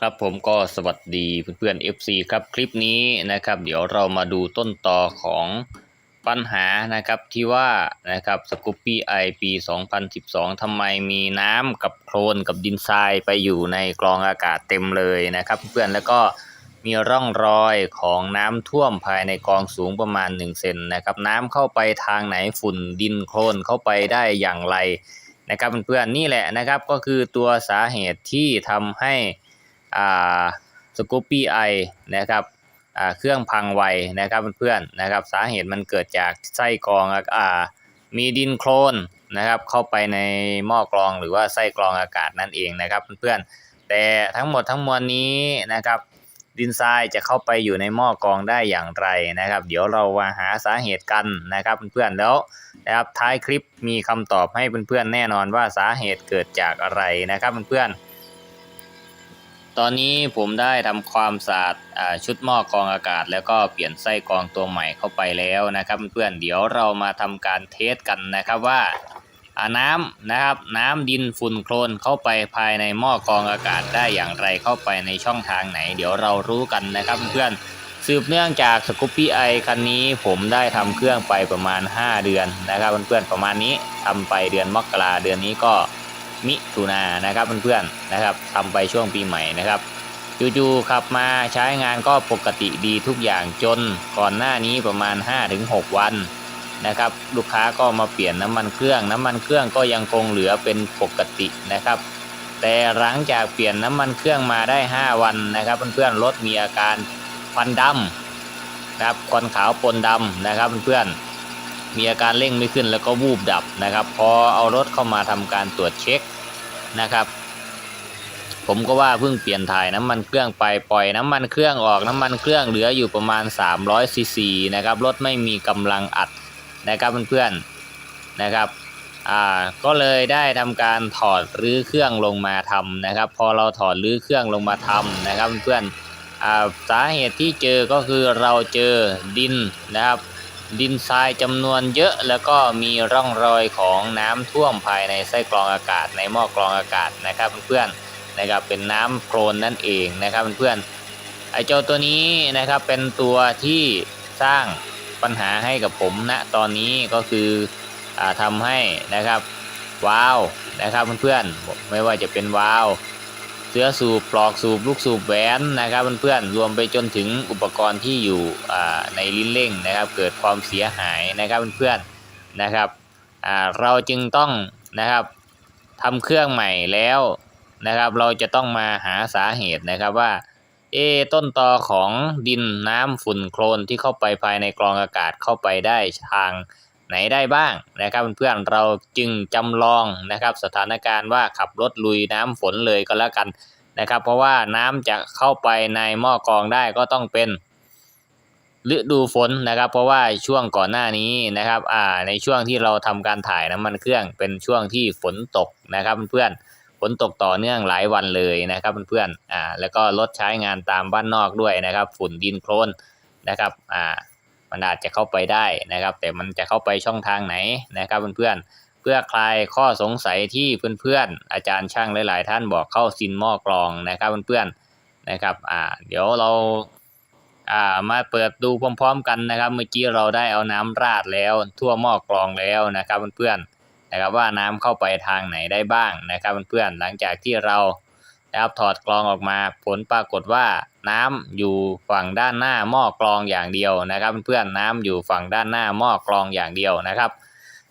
ครับผมก็สวัสดีเพื่อนๆ FC ครับคลิปนี้นะครับ เดี๋ยวเรามาดูต้นต่อของปัญหานะครับที่ว่านะครับสกูปปี้ไอปี2012ทำไมมีน้ำกับโคลนกับดินทรายไปอยู่ในกรองอากาศเต็มเลยนะครับ เพื่อนแล้วก็มีร่องรอยของน้ำท่วมภายในกองสูงประมาณ1เซนนะครับน้ำเข้าไปทางไหนฝุ่นดินโคลนเข้าไปได้อย่างไรนะครับเพื่อนๆนี่แหละนะครับก็คือตัวสาเหตุที่ทำให้ สกูปปี้ไอนะครับอ่าเครื่องพังไวนะครับเพื่อนๆนะครับสาเหตุมันเกิดจากไส้กรองอ่ามีดินโคลนนะครับเข้าไปในหม้อกรองหรือว่าไส้กรองอากาศนั่นเองนะครับเพื่อนๆแต่ทั้งหมดทั้งมวลนี้นะครับดินทรายจะเข้าไปอยู่ในหม้อกรองได้อย่างไรนะครับ เดี๋ยวเรามาหาสาเหตุกันนะครับเพื่อนๆแล้วนะครับท้ายคลิปมีคำตอบให้เพื่อนๆแน่นอนว่าสาเหตุเกิดจากอะไรนะครับเพื่อนๆ ตอนนี้ผมได้ทำความสะอาดชุดหม้อกรองอากาศ แล้วก็เปลี่ยนไส้กรองตัวใหม่เข้าไปแล้วนะครับ เพื่อนเดี๋ยวเรามาทำการเทสกันนะครับว่าน้ำนะครับน้ำดินฝุ่นโคลนเข้าไปภายในหม้อกรองอากาศได้อย่างไรเข้าไปในช่องทางไหน เดี๋ยวเรารู้กันนะครับเพื่อนสืบเนื่องจากสกูปปี้ไอคันนี้ผมได้ทำเครื่องไปประมาณ 5 เดือนนะครับเพื่อนๆประมาณนี้ทำไปเดือนมกราเดือนนี้ก็ มิถุนานะครับเพื่อนๆนะครับทำไปช่วงปีใหม่นะครับจู่ๆขับมาใช้งานก็ปกติดีทุกอย่างจนก่อนหน้านี้ประมาณ 5-6 วันนะครับ ลูกค้าก็มาเปลี่ยนน้ำมันเครื่อง น้ำมันเครื่องก็ยังคงเหลือเป็นปกตินะครับ แต่หลังจากเปลี่ยนน้ำมันเครื่องมาได้ 5 วันนะครับเพื่อนๆรถมีอาการควันดำนะครับควันขาวปนดำนะครับเพื่อนๆมีอาการเร่งไม่ขึ้นแล้วก็วูบดับนะครับ พอเอารถเข้ามาทำการตรวจเช็ค นะครับ ผมก็ว่าเพิ่งเปลี่ยนถ่ายน้ำมันเครื่องไปปล่อยน้ำมันเครื่องออกน้ำมันเครื่องเหลืออยู่ประมาณ 300ซีซีนะครับรถไม่มีกำลังอัดนะครับเพื่อนๆนะครับอ่าก็เลยได้ทำการถอดรื้อเครื่องลงมาทำนะครับ พอเราถอดรื้อเครื่องลงมาทำนะครับเพื่อนๆอ่าสาเหตุที่เจอก็คือเราเจอดินนะครับ ดินทรายจำนวนเยอะแล้วก็มีร่องรอยของน้ำท่วมภายในไส้กรองอากาศ ในหม้อกรองอากาศนะครับเพื่อนๆนะครับเป็นน้ำโคลนนั่นเองนะครับเพื่อนๆไอเจ้าตัวนี้นะครับเป็นตัวที่สร้างปัญหาให้กับผมณตอนนี้ก็คืออทำให้นะครับวาล์วนะครับเพื่อนๆไม่ว่าจะเป็นวาล์ว เสื้อสูบปลอกสูบลูกสูบแหวนนะครับเพื่อนๆรวมไปจนถึงอุปกรณ์ที่อยู่ในลิ้นเร่งนะครับ เกิดความเสียหายนะครับเพื่อนๆนะครับเราจึงต้องนะครับทำเครื่องใหม่แล้วนะครับ เราจะต้องมาหาสาเหตุนะครับว่าเอต้นตอของดินน้ำฝุ่นโคลนที่เข้าไปภายในกรองอากาศเข้าไปได้ทาง ไหนได้บ้างนะครับเพื่อนๆเราจึงจำลองนะครับสถานการณ์ว่าขับรถลุยน้ำฝนเลยก็แล้วกันนะครับ เพราะว่าน้ำจะเข้าไปในหม้อกรองได้ก็ต้องเป็นฤดูฝนนะครับ เพราะว่าช่วงก่อนหน้านี้นะครับอ่าในช่วงที่เราทำการถ่ายน้ำมันเครื่องเป็นช่วงที่ฝนตกนะครับเพื่อนฝนตกต่อเนื่องหลายวันเลยนะครับเพื่อนๆอ่าแล้วก็รถใช้งานตามบ้านนอกด้วยนะครับ ฝุ่นดินโคลนนะครับอ่า มันอาจจะเข้าไปได้นะครับ แต่มันจะเข้าไปช่องทางไหนนะครับเพื่อนๆเพื่อคลายข้อสงสัยที่เพื่อนๆอาจารย์ช่างหลาย ๆ ท่านบอกเข้าซินหม้อกรองนะครับเพื่อนๆนะครับอ่าเดี๋ยวเราอ่ามาเปิดดูพร้อม ๆ กันนะครับ เมื่อกี้เราได้เอาน้ำราดแล้ว ทั่วหม้อกรองแล้วนะครับเพื่อนๆนะครับว่าน้ำเข้าไปทางไหนได้บ้างนะครับเพื่อนๆหลังจากที่เรา นะครับถอดกรองออกมา ผลปรากฏว่าน้ำอยู่ฝั่งด้านหน้าหม้อกรองอย่างเดียวนะครับ เพื่อนน้ำอยู่ฝั่งด้านหน้าหม้อกรองอย่างเดียวนะครับ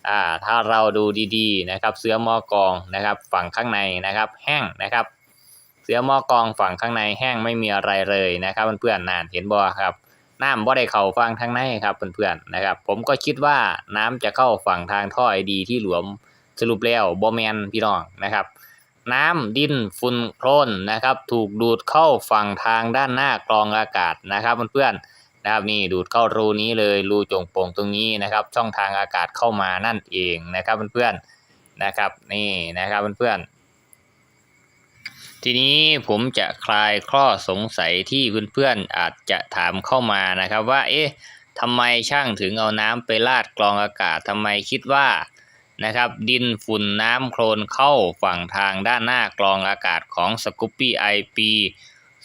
อ่าถ้าเราดูดีๆนะครับ เสื้อหม้อกรองนะครับ ฝั่งข้างในนะครับ แห้งนะครับ เสื้อหม้อกรองฝั่งข้างในแห้งไม่มีอะไรเลยนะครับเพื่อนๆน่านเห็นบ่ครับน้ำบ่ได้เข้าฝั่งทางในครับเพื่อนๆนะครับ ผมก็คิดว่าน้ำจะเข้าฝั่งทางท่อไอดีที่หลวมสรุปแล้วบ่แมนพี่น้องนะครับ น้ำดินฝุ่นโคลนนะครับ ถูกดูดเข้าฝั่งทางด้านหน้ากรองอากาศนะครับเพื่อนๆนะครับนี่ดูดเข้ารูนี้เลยรูจงโป่งตรงนี้นะครับ ช่องทางอากาศเข้ามานั่นเองนะครับเพื่อนๆนะครับนี่นะครับเพื่อนๆทีนี้ผมจะคลายข้อสงสัยที่เพื่อนๆอาจจะถามเข้ามานะครับว่า เอ๊ะทำไมช่างถึงเอาน้ำไปลาดกรองอากาศทำไมคิดว่า นะครับ ดินฝุ่นน้ำโคลนเข้าฝั่งทางด้านหน้ากรองอากาศของ s c o o p y IP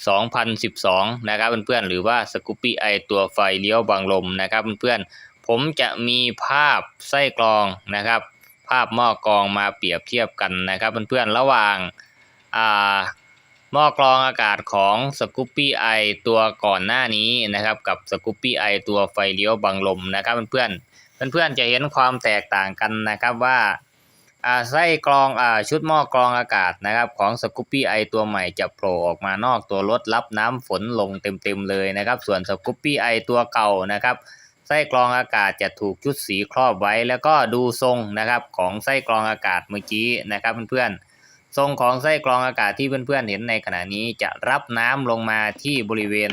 2012 นะครับเพื่อนๆหรือว่า Scoopy i ตัวไฟเลี้ยวบังลมนะครับเพื่อนๆผมจะมีภาพไส้กรองนะครับ ภาพหม้อกรองมาเปรียบเทียบกันนะครับเพื่อนๆระหว่างอ่าหม้อกรองอากาศของ Scoopy i ตัวก่อนหน้านี้นะครับ กับ Scoopy i ตัวไฟเลี้ยวบังลมนะครับเพื่อนๆ เพื่อนๆจะเห็นความแตกต่างกันนะครับว่าอ่าไส้กรองอชุดหม้อกรองอากาศนะครับ ของ Scoopy i ตัวใหม่จะโผล่ออกมานอกตัวรถรับน้ำฝนลงเต็มๆเลยนะครับ ส่วน Scoopy i ตัวเก่านะครับไส้กรองอากาศจะถูกชุดสีครอบไว้ แล้วก็ดูทรงนะครับของไส้กรองอากาศเมื่อกี้นะครับเพื่อนๆทรงของไส้กรองอากาศที่เพื่อนๆเห็นในขณะนี้จะรับน้ำลงมาที่บริเวณ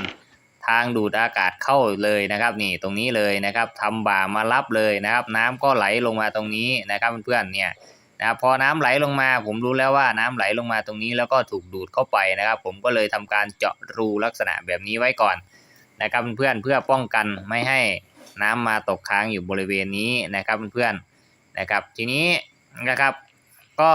ทางดูดอากาศเข้าเลยนะครับนี่ตรงนี้เลยนะครับทำบ่ามารับเลยนะครับ น้ำก็ไหลลงมาตรงนี้นะครับเพื่อนๆเนี่ยนะครับพอน้ำไหลลงมาผมรู้แล้วว่าน้ำไหลลงมาตรงนี้แล้วก็ถูกดูดเข้าไปนะครับ ผมก็เลยทำการเจาะรูลักษณะแบบนี้ไว้ก่อนนะครับเพื่อนเพื่อป้องกันไม่ให้น้ำมาตกค้างอยู่บริเวณนี้นะครับเพื่อนๆนะครับ ทีนี้นะครับก็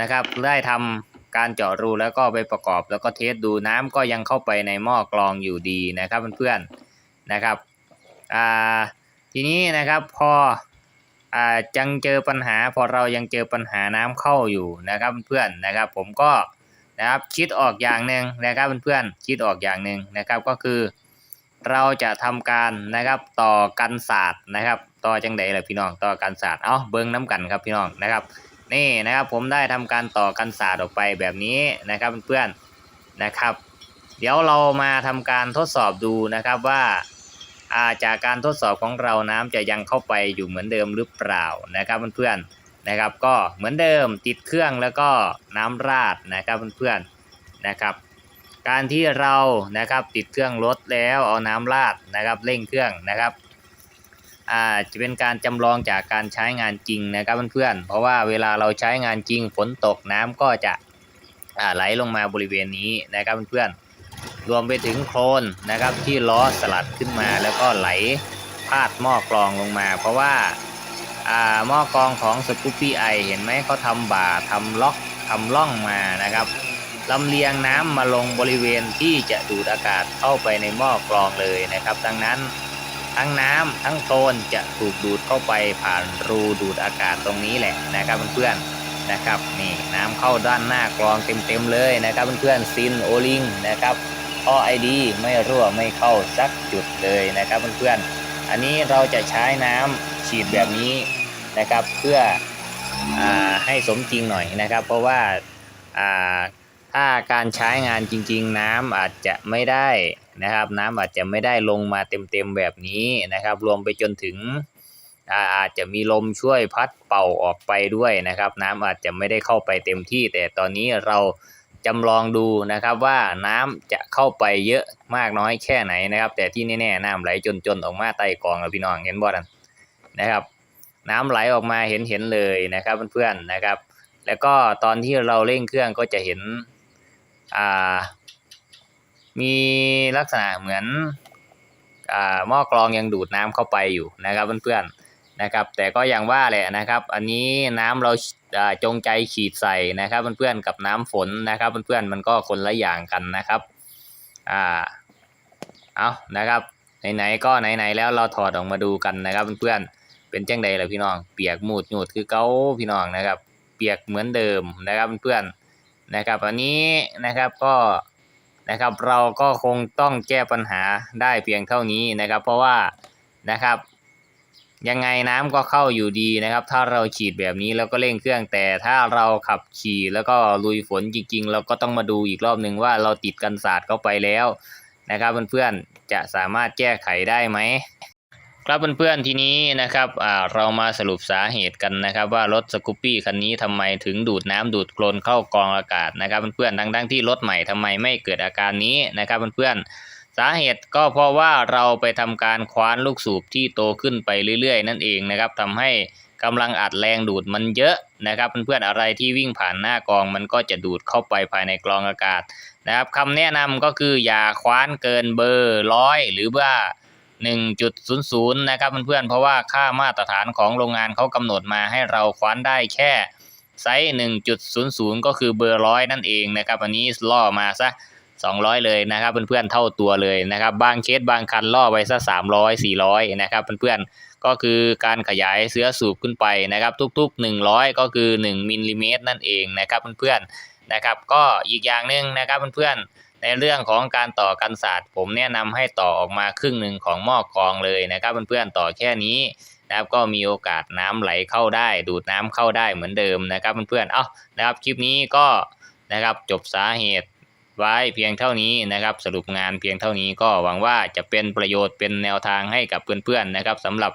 นะครับได้ทำ การเจาะรูแล้วก็ไปประกอบแล้วก็เทสดูน้ำก็ยังเข้าไปในหม้อกรองอยู่ดีนะครับเพื่อนๆนะครับอ่าทีนี้นะครับพออ่ายังเจอปัญหา พอเรายังเจอปัญหาน้ำเข้าอยู่นะครับเพื่อนๆนะครับ ผมก็นะครับคิดออกอย่างหนึ่งนะครับเพื่อนๆคิดออกอย่างหนึ่งนะครับก็คือ เราจะทำการนะครับต่อกันศาสตร์นะครับ ต่อจังใดล่ะพี่น้องต่อกันศาสตร์เอาเบิ้งน้ำกันครับพี่น้องนะครับ นี่นะครับผมได้ทำการต่อกันศาสตร์ออกไปแบบนี้นะครับเพื่อนๆนะครับ เดี๋ยวเรามาทำการทดสอบดูนะครับว่าอาจากการทดสอบของเราน้ำจะยังเข้าไปอยู่เหมือนเดิมหรือเปล่านะครับเพื่อนๆนะครับ ก็เหมือนเดิมติดเครื่องแล้วก็น้ำราดนะครับเพื่อนๆนะครับ การที่เรานะครับติดเครื่องรถแล้วเอาน้ำราดนะครับเร่งเครื่องนะครับ อ่าจะเป็นการจำลองจากการใช้งานจริงนะครับเพื่อนๆเพราะว่าเวลาเราใช้งานจริงฝนตกน้ำก็จะอ่าไหลลงมาบริเวณนี้นะครับเพื่อนๆรวมไปถึงโคลนนะครับที่ล้อสลัดขึ้นมาแล้วก็ไหลพาดหม้อกรองลงมา เพราะว่าอ่าหม้อกรองของสกูปปี้ไอเห็นไหมเขาทำบ่าทำล็อกทำล่องมานะครับลำเลียงน้ำมาลงบริเวณที่จะดูดอากาศเข้าไปในหม้อกรองเลยนะครับ ดังนั้น ทั้งน้ำทั้งโคลนจะถูกดูดเข้าไปผ่านรูดูดอากาศตรงนี้แหละนะครับเพื่อนๆนะครับนี่น้ำเข้าด้านหน้ากรองเต็มๆเลยนะครับเพื่อนๆซินโอลิงนะครับท่อไอดีไม่รั่วไม่เข้าสักจุดเลยนะครับเพื่อนๆอันนี้เราจะใช้น้ำฉีดแบบนี้นะครับเพื่ออให้สมจริงหน่อยนะครับ เพราะว่าอ่าถ้าการใช้งานจริง ๆ น้ำอาจจะไม่ได้ นะครับน้ำอาจจะไม่ได้ลงมาเต็มๆแบบนี้นะครับ รวมไปจนถึงอาจจะมีลมช่วยพัดเป่าออกไปด้วยนะครับ น้ำอาจจะไม่ได้เข้าไปเต็มที่ แต่ตอนนี้เราจำลองดูนะครับว่าน้ำจะเข้าไปเยอะมากน้อยแค่ไหนนะครับ แต่ที่แน่ๆน้ำไหลจนๆออกมาใต้กองแล้วพี่น้องเห็นบ่นั่นนะครับ น้ำไหลออกมาเห็นๆเลยนะครับเพื่อนๆนะครับ แล้วก็ตอนที่เราเร่งเครื่องก็จะเห็นอ่า มีลักษณะเหมือนอ่าหม้อกรองยังดูดน้ำเข้าไปอยู่นะครับเพื่อนๆนะครับ แต่ก็อย่างว่าแหละนะครับ อันนี้น้ำเราจงใจฉีดใส่นะครับเพื่อนๆกับน้ำฝนนะครับเพื่อนๆมันก็คนละอย่างกันนะครับอ่าเอานะครับไหนๆก็ไหนๆแล้วเราถอดออกมาดูกันนะครับเพื่อนๆเป็นแจังใดล่ะพี่น้องเปียกหมูดหยูดคือเก้าพี่น้องนะครับ เปียกเหมือนเดิมนะครับเพื่อนๆนะครับ อันนี้นะครับก็ นะครับ เราก็คงต้องแก้ปัญหาได้เพียงเท่านี้นะครับ เพราะว่านะครับ ยังไงน้ำก็เข้าอยู่ดีนะครับ ถ้าเราฉีดแบบนี้แล้วก็เร่งเครื่องแต่ถ้าเราขับขี่แล้วก็ลุยฝนจริง ๆ เราก็ต้องมาดูอีกรอบหนึ่งว่าเราติดกันศาสตร์เข้าไปแล้วนะครับเพื่อนๆจะสามารถแก้ไขได้ไหม ครับเพื่อนๆทีนี้นะครับเรามาสรุปสาเหตุกันนะครับ ว่ารถสกูปปี้คันนี้ทำไมถึงดูดน้ำดูดโคลนเข้ากรองอากาศนะครับเพื่อนๆทั้งๆที่รถใหม่ทำไมไม่เกิดอาการนี้นะครับเพื่อนๆสาเหตุก็เพราะว่าเราไปทำการคว้านลูกสูบที่โตขึ้นไปเรื่อยๆ นั่นเองนะครับทำให้กำลังอัดแรงดูดมันเยอะนะครับเพื่อนๆอะไรที่วิ่งผ่านหน้ากรองมันก็จะดูดเข้าไปภายในกรองอากาศนะครับคำแนะนำก็คืออย่าคว้านเกินเบอร์ร้อยหรือว่า 1.00 นะครับเพื่อนๆ เพราะว่าค่ามาตรฐานของโรงงานเขากำหนดมาให้เราคว้านได้แค่ไซส์ 1.00 ก็คือเบอร์ร้อยนั่นเองนะครับ อันนี้ล่อมาซะ 200 เลยนะครับเพื่อนๆ เท่าตัวเลยนะครับ บางเคสบางคันล่อไว้ซะ 300 400 นะครับเพื่อนๆ ก็คือการขยายเสื้อสูบขึ้นไปนะครับ ทุก ๆ 100 ก็คือ 1มิลลิเมตรนั่นเองนะครับเพื่อนๆ นะครับ ก็อีกอย่างหนึ่งนะครับเพื่อนๆ ในเรื่องของการต่อกันศาสตร์ ผมแนะนำให้ต่อออกมาครึ่งหนึ่งของหม้อกรองเลยนะครับเพื่อนๆต่อแค่นี้นะครับก็มีโอกาสน้ำไหลเข้าได้ ดูดน้ำเข้าได้เหมือนเดิมนะครับเพื่อนๆเอ้านะครับคลิปนี้ก็นะครับจบสาเหตุไว้เพียงเท่านี้นะครับสรุปงานเพียงเท่านี้ก็หวังว่าจะเป็นประโยชน์เป็นแนวทางให้กับเพื่อนๆนะครับสำหรับ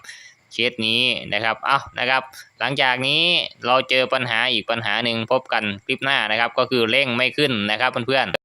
เคสนี้นะครับเอ้านะครับ หลังจากนี้เราเจอปัญหาอีกปัญหาหนึ่งพบกันคลิปหน้านะครับ ก็คือเร่งไม่ขึ้นนะครับเพื่อนๆ